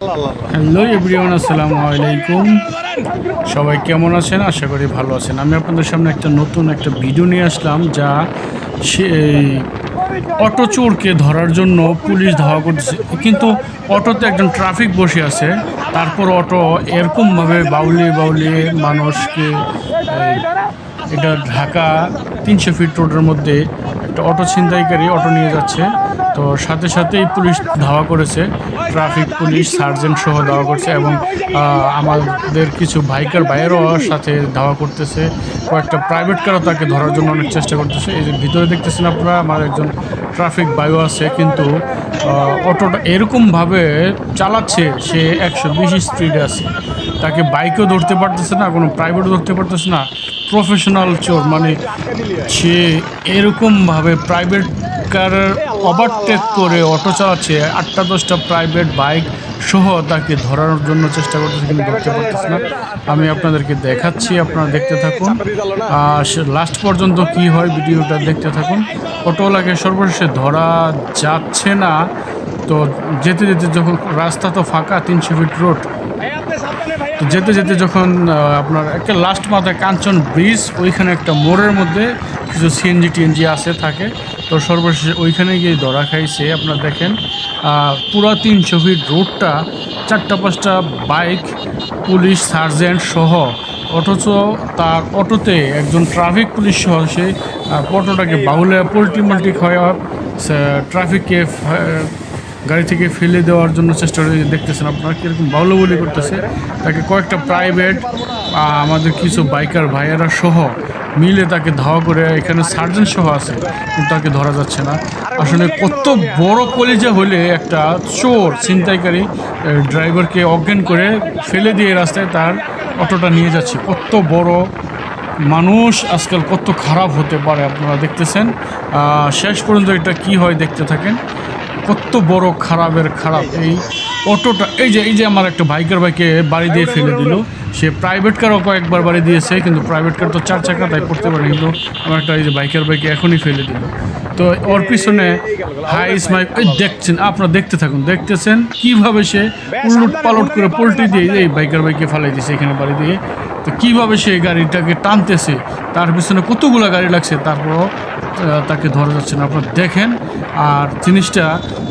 Hello everyone, আসসালামু আলাইকুম। সবাই কেমন আছেন? আশা করি ভালো আছেন। আমি আপনাদের সামনে একটা নতুন একটা ভিডিও নিয়ে আসলাম, যা সেই অটো চোরকে ধরার জন্য পুলিশ ধাওয়া করতেছে। কিন্তু অটোতে একজন ট্রাফিক বসে আছে। তারপর অটো এরকমভাবে বাউলিয়ে বাউলিয়ে মানুষকে এটা ঢাকা তিনশো ফিট রোডের মধ্যে একটা অটো ছিনতাইকারী অটো নিয়ে যাচ্ছে। তো সাথে সাথেই পুলিশ ধাওয়া করেছে, ট্রাফিক পুলিশ, সার্জেন্ট সহ ধাওয়া করছে এবং আমাদের কিছু বাইকার বাইরেও সাথে ধাওয়া করতেছে। কয়েকটা প্রাইভেট কারও তাকে ধরার জন্য অনেক চেষ্টা করতেছে। এই যে ভিতরে দেখতেছেন আপনারা, আমার একজন ট্রাফিক বায়ু আছে, কিন্তু অটোটা এরকমভাবে চালাচ্ছে, সে একশো বিশ স্পিডে আছে। তাকে বাইকও ধরতে পারতেছে না, কোনো প্রাইভেটও ধরতে পারতেছে না প্রফেশনাল চোর। মানে সে এরকমভাবে প্রাইভেট কার ওভারটেক করে অটো চালাচ্ছে। আটটা দশটা প্রাইভেট বাইক সহ তাকে ধরার জন্য চেষ্টা করতেছে কিন্তু ধরতে পারতেছে না। আমি আপনাদেরকে দেখাচ্ছি, আপনারা দেখতে থাকুন। আর লাস্ট পর্যন্ত কি হয় ভিডিওটা দেখতে থাকুন। অটোওয়ালাকে সর্বশেষে ধরা যাচ্ছে না। তো যেতে যেতে যখন রাস্তা তো ফাঁকা, তিনশো ফিট রোড তো যেতে যেতে যখন আপনার একটা লাস্ট মাথায় কাঞ্চন ব্রিজ ওইখানে একটা মোড়ের মধ্যে কিছু সিএনজি টিএনজি আছে, থাকে। তো সর্বশেষে ওইখানে গিয়ে ধরা খাইছে, আপনার দেখেন পুরা তিনশো ফিট রোডটা চারটা পাঁচটা বাইক পুলিশ সার্জেন্ট সহ, অথচ তার অটোতে একজন ট্রাফিক পুলিশ সহ সে অটোটাকে বাউলে পোল্ট্রি মোল্ট্রি খাওয়া ট্রাফিককে গাড়ি থেকে ফেলে দেওয়ার জন্য চেষ্টা দেখতেছেন আপনারা কীরকম বাউলো বলি করতেছে। তাকে কয়েকটা প্রাইভেট আমাদের কিছু বাইকার ভাইয়েরা সহ মিলে তাকে ধাওয়া করে এখানে সার্জন সহ আছে, কিন্তু তাকে ধরা যাচ্ছে না। আসলে কত বড় কলিজা হলে একটা চোর, ছিনতাইকারী ড্রাইভারকে অজ্ঞান করে ফেলে দিয়ে রাস্তায় তার অটোটা নিয়ে যাচ্ছে। কত বড় মানুষ, আজকাল কত খারাপ হতে পারে আপনারা দেখতেছেন। শেষ পর্যন্ত এটা কি হয় দেখতে থাকেন। কত বড় খারাপের খারাপ। এই অটোটা, এই যে এই যে আমার একটা বাইকের বাইকে বাড়ি দিয়ে ফেলে দিল। সে প্রাইভেট কারও কয়েকবার বাড়ি দিয়েছে, কিন্তু প্রাইভেট কার তো চার চাকা, তাই পড়তে পারে কিন্তু আমার একটা এই যে বাইকের বাইকে এখনই ফেলে দিল। তো ওর পিছনে হাই স্মাইক দেখছেন, আপনারা দেখতে থাকুন, দেখতেছেন কীভাবে সে উলট পালট করে পোল্ট্রি দিয়ে এই বাইকের বাইকে ফালাই দিয়েছে এখানে বাড়ি দিয়ে। তো কীভাবে সে গাড়িটাকে টানতেছে, তার পিছনে কতগুলো গাড়ি লাগছে, তারপরও তাকে ধরা যাচ্ছে না। আপনারা দেখেন, আর জিনিসটা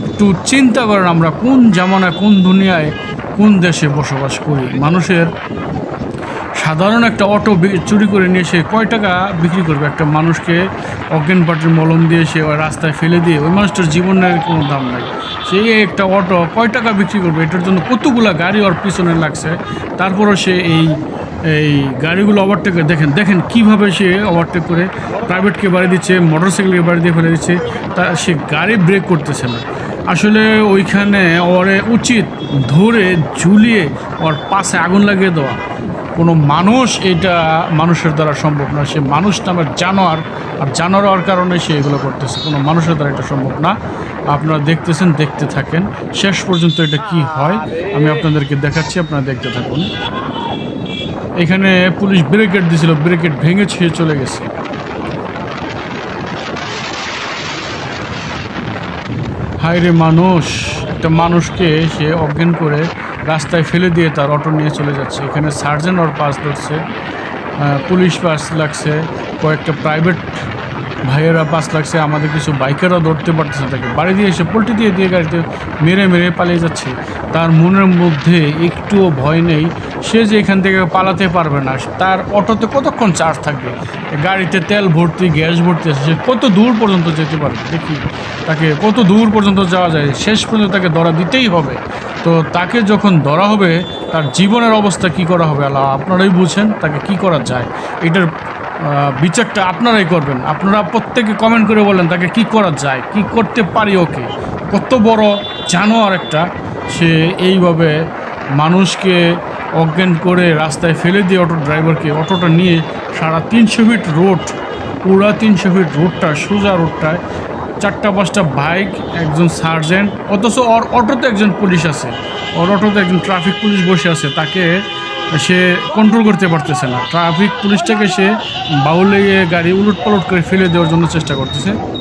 একটু চিন্তা করেন আমরা কোন জামানায়, কোন দুনিয়ায়, কোন দেশে বসবাস করি। মানুষের সাধারণ একটা অটো চুরি করে নিয়ে সে কয় টাকা বিক্রি করবে? একটা মানুষকে অজ্ঞান পাটির মলম দিয়ে সে রাস্তায় ফেলে দিয়ে ওই মানুষটার জীবনের কোনো দাম নাই। সে একটা অটো কয় টাকা বিক্রি করবে? এটার জন্য কতগুলা গাড়ি ওর পিছনে লাগছে? তারপরও সে এই এই গাড়িগুলো ওভারটেক দেখেন দেখেন কীভাবে সে ওভারটেক করে। প্রাইভেটকে বাড়ি দিচ্ছে মোটর সাইকেলকে বাড়ি দিয়ে ফেলে দিচ্ছে। তা সে গাড়ি ব্রেক করতেছে না। আসলে ওইখানে ওরে উচিত ধরে ঝুলিয়ে ওর পাশে আগুন লাগিয়ে দেওয়া। কোনো মানুষ এটা মানুষের দ্বারা সম্ভব না। সে মানুষ নামের জানোয়ার। আর জানোয়ার হওয়ার কারণে সে এগুলো করতেছে। কোনো মানুষের দ্বারা এটা সম্ভব না। আপনারা দেখতেছেন, দেখতে থাকেন। শেষ পর্যন্ত এটা কি হয়, আমি আপনাদেরকে দেখাচ্ছি, আপনারা দেখতে থাকুন। এখানে পুলিশ ব্রেকেট দিছিল ব্রেকেট ভেঙে ছিঁড়ে চলে গেছে। হায়রে মানুষ, একটা মানুষকে সে অজ্ঞান করে রাস্তায় ফেলে দিয়ে তার অটো নিয়ে চলে যাচ্ছে। এখানে সার্জেন্ট ওর পাস ধরছে পুলিশ পাস লাগছে, কয়েকটা প্রাইভেট ভাইয়েরা পাস লাগছে, আমাদের কিছু বাইকারও ধরতে পারতেছে তাকে। বাড়ি দিয়ে এসে পোল্ট্রি দিয়ে দিয়ে গাড়িতে মেরে মেরে পালিয়ে যাচ্ছে। তার মনের মধ্যে একটুও ভয় নেই, সে যে এখান থেকে পালাতে পারবে না, তার অটোতে কতক্ষণ চার্জ থাকবে? গাড়িতে তেল ভর্তি, গ্যাস ভর্তি আছে, সে কত দূর পর্যন্ত যেতে পারবে দেখি, তাকে কত দূর পর্যন্ত যাওয়া যায়? শেষ পর্যন্ত তাকে ধরা দিতেই হবে। তো তাকে যখন ধরা হবে, তার জীবনের অবস্থা কি করা হবে? আল্লাহ আপনারাই বুঝেন তাকে কি করা যায়। এটার বিচারটা আপনারাই করবেন। আপনারা প্রত্যেকে কমেন্ট করে বলেন তাকে কি করা যায়, কি করতে পারি ওকে। কত বড় জানোয়ার একটা, সে এইভাবে মানুষকে অজ্ঞান করে রাস্তায় ফেলে দিয়ে অটো ড্রাইভারকে অটোটা নিয়ে সারা তিনশো ফিট রোড পুরা তিনশো ফিট রোডটা সোজা রোডটায় চারটা পাঁচটা বাইক একজন সার্জেন্ট অথচ ওর অটোতে একজন পুলিশ আছে। ওর অটোতে একজন ট্রাফিক পুলিশ বসে আছে, তাকে সে কন্ট্রোল করতে পারতেছে না। ট্রাফিক পুলিশটাকে সে বাউলে গাড়ি উলট পালট করে ফেলে দেওয়ার জন্য চেষ্টা করতেছে।